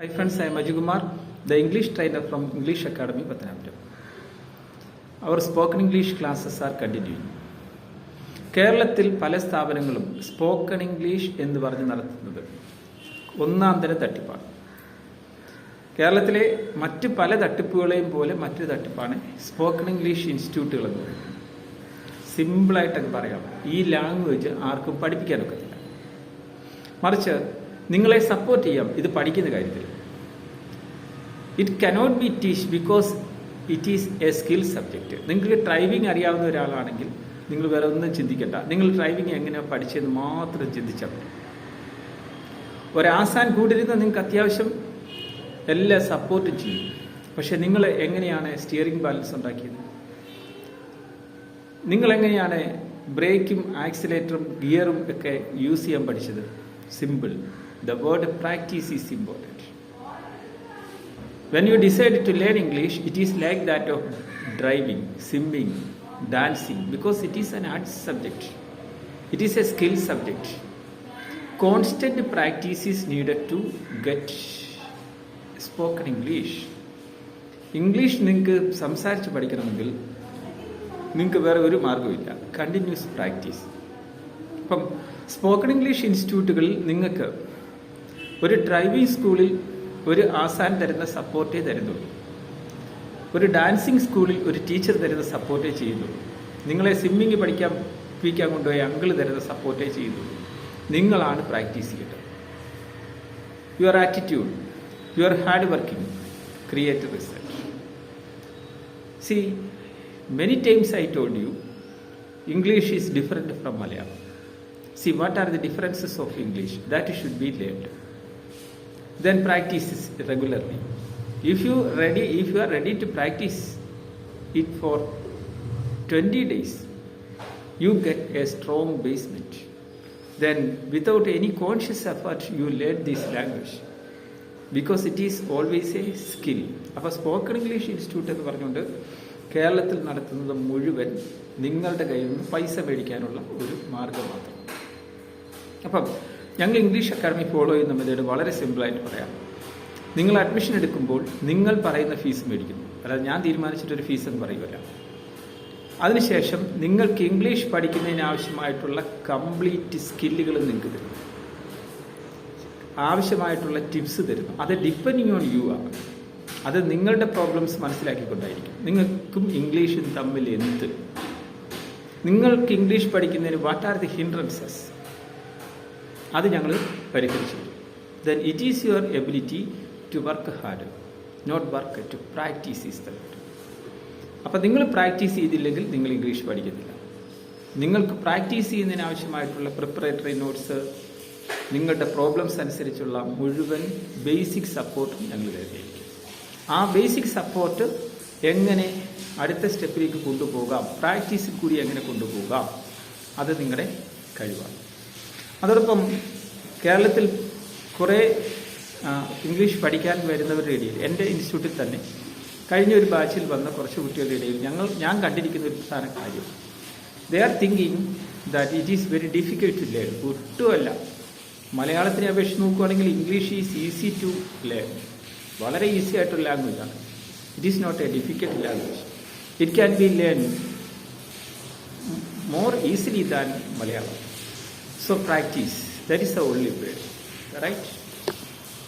Hi friends I am the English trainer from English academy Pathanapuram our spoken English classes are continue കേരളത്തിൽ പല സ്ഥാപനങ്ങളും spoken English എന്ന് പറഞ്ഞ് നടത്തുന്നത് ഒന്നാം തരം തട്ടിപ്പാണ്. കേരളത്തിലെ മറ്റ് പല തട്ടിപ്പുകളെയും പോലെ മറ്റൊരു തട്ടിപ്പാണ് സ്പോക്കൺ ഇംഗ്ലീഷ് ഇൻസ്റ്റിറ്റ്യൂട്ടുകൾ എന്ന് പറയുന്നത്. സിമ്പിളായിട്ടൊക്കെ പറയാം. ഈ ലാംഗ്വേജ് ആർക്കും പഠിപ്പിക്കാനൊക്കത്തില്ല. മറിച്ച് നിങ്ങളെ സപ്പോർട്ട് ചെയ്യാം. ഇത് പഠിക്കുന്ന കാര്യത്തിൽ. It cannot be teach because it is a skill subject നിങ്ങൾക്ക് ഡ്രൈവിംഗ് അറിയാവുന്ന ഒരാളാണെങ്കിൽ നിങ്ങൾ വേറെ ഒന്നും ചിന്തിക്കണ്ട. നിങ്ങൾ ഡ്രൈവിംഗ് എങ്ങനെയാണ് പഠിച്ചതെന്ന് മാത്രം ചിന്തിച്ചാൽ മതി. ഒരാസാൻ കൂടിരുന്ന് നിങ്ങൾക്ക് അത്യാവശ്യം എല്ലാ സപ്പോർട്ടും ചെയ്യും. പക്ഷെ നിങ്ങൾ എങ്ങനെയാണ് സ്റ്റിയറിംഗ് ബാലൻസ് ഉണ്ടാക്കിയത്? നിങ്ങൾ എങ്ങനെയാണ് ബ്രേക്കും ആക്സിലേറ്ററും ഗിയറും ഒക്കെ യൂസ് ചെയ്യാൻ പഠിച്ചത്? Simple the word practice is important. When you decide to learn English, it is like that of driving, swimming, dancing, because it is an art subject. It is a skill subject. Constant practice is needed to get spoken English. English നിങ്ങൾക്ക് സംസാരിച്ച് പഠിക്കണമെങ്കിൽ നിങ്ങൾക്ക് വേറെ ഒരു മാർഗമില്ല continuous practice ഇപ്പം spoken English ഇൻസ്റ്റിറ്റ്യൂട്ടുകളിൽ നിങ്ങൾക്ക് ഒരു ഡ്രൈവിംഗ് സ്കൂളിൽ ഒരു ആസാൻ തരുന്ന സപ്പോർട്ടേ തരുന്നുള്ളൂ. ഒരു ഡാൻസിങ് സ്കൂളിൽ ഒരു ടീച്ചർ തരുന്ന സപ്പോർട്ടേ ചെയ്യുന്നുള്ളൂ. നിങ്ങളെ സ്വിമ്മിങ് പഠിക്കാൻ പഠിപ്പിക്കാൻ കൊണ്ടുപോയ അങ്കിൾ തരുന്ന സപ്പോർട്ടേ ചെയ്യുന്നുള്ളൂ. നിങ്ങളാണ് പ്രാക്ടീസ് ചെയ്യേണ്ടത്. Your attitude your hard working create result see many times I told you English is different from Malayalam see what are the differences of English that should be learned then practice regularly if you ready if you are ready to practice it for 20 days you get a strong basement then without any conscious effort you learn this language because it is always a skill. അപ്പോൾ spoken English institute എന്ന് പറഞ്ഞുകൊണ്ട് കേരളത്തിൽ നടത്തുന്നത് മുഴുവൻ നിങ്ങളുടെ കയ്യിൽ നിന്ന് പൈസ മേടിക്കാനുള്ള ഒരു മാർഗം മാത്രം അപ്പം ഞങ്ങൾ ഇംഗ്ലീഷ് അക്കാഡമി ഫോളോ ചെയ്യുന്ന മെത്തേഡ് വളരെ സിമ്പിളായിട്ട് പറയാം. നിങ്ങൾ അഡ്മിഷൻ എടുക്കുമ്പോൾ നിങ്ങൾ പറയുന്ന ഫീസ് മേടിക്കുന്നു. അതായത് ഞാൻ തീരുമാനിച്ചിട്ടൊരു ഫീസ് എന്ന് പറയുമല്ല അതിനുശേഷം നിങ്ങൾക്ക് ഇംഗ്ലീഷ് പഠിക്കുന്നതിനാവശ്യമായിട്ടുള്ള കംപ്ലീറ്റ് സ്കില്ലുകൾ നിങ്ങൾക്ക് തരും. ആവശ്യമായിട്ടുള്ള ടിപ്സ് തരുന്നു അത് ഡിപ്പെൻഡിങ് ഓൺ യു ആണ്. അത് നിങ്ങളുടെ പ്രോബ്ലംസ് മനസ്സിലാക്കിക്കൊണ്ടായിരിക്കും. നിങ്ങൾക്കും ഇംഗ്ലീഷും തമ്മിൽ എന്ത്? നിങ്ങൾക്ക് ഇംഗ്ലീഷ് പഠിക്കുന്നതിന് വാട്ട് ആർ ദി ഹിൻഡ്രൻസസ് അത് ഞങ്ങൾ പരിഹരിച്ചു. Then it is your ability to work hard not work to practice is the അപ്പം നിങ്ങൾ പ്രാക്ടീസ് ചെയ്തില്ലെങ്കിൽ നിങ്ങൾ ഇംഗ്ലീഷ് പഠിക്കത്തില്ല നിങ്ങൾക്ക് പ്രാക്ടീസ് ചെയ്യുന്നതിന് ആവശ്യമായിട്ടുള്ള പ്രിപ്പറേറ്ററി നോട്ട്സ് നിങ്ങളുടെ പ്രോബ്ലംസ് അനുസരിച്ചുള്ള മുഴുവൻ ബേസിക് സപ്പോർട്ട് ഞങ്ങൾ തരുന്നതായിരിക്കും. ആ ബേസിക് സപ്പോർട്ട് എങ്ങനെ അടുത്ത സ്റ്റെപ്പിലേക്ക് കൊണ്ടുപോകാം? പ്രാക്ടീസിൽ കൂടി എങ്ങനെ കൊണ്ടുപോകാം? അത് നിങ്ങളുടെ കഴിവാണ്. അതോടൊപ്പം കേരളത്തിൽ കുറേ ഇംഗ്ലീഷ് പഠിക്കാൻ വരുന്നവരുടെ ഇടയിൽ എന്റെ ഇൻസ്റ്റിറ്റ്യൂട്ടിൽ തന്നെ കഴിഞ്ഞ ഒരു ബാച്ചിൽ വന്ന കുറച്ച് കുട്ടികളുടെ ഇടയിൽ ഞങ്ങൾ ഞാൻ കണ്ടിരിക്കുന്ന ഒരു പ്രധാന കാര്യം. They are thinking that it is very difficult to learn ഒട്ടുമല്ല. മലയാളത്തിനെ അപേക്ഷിച്ച് നോക്കുകയാണെങ്കിൽ English is easy to learn വളരെ ഈസി ആയിട്ടുള്ള ലാംഗ്വേജാണ് it is not a difficult language it can be learn more easily than Malayalam. So practice. That is the only way. Right?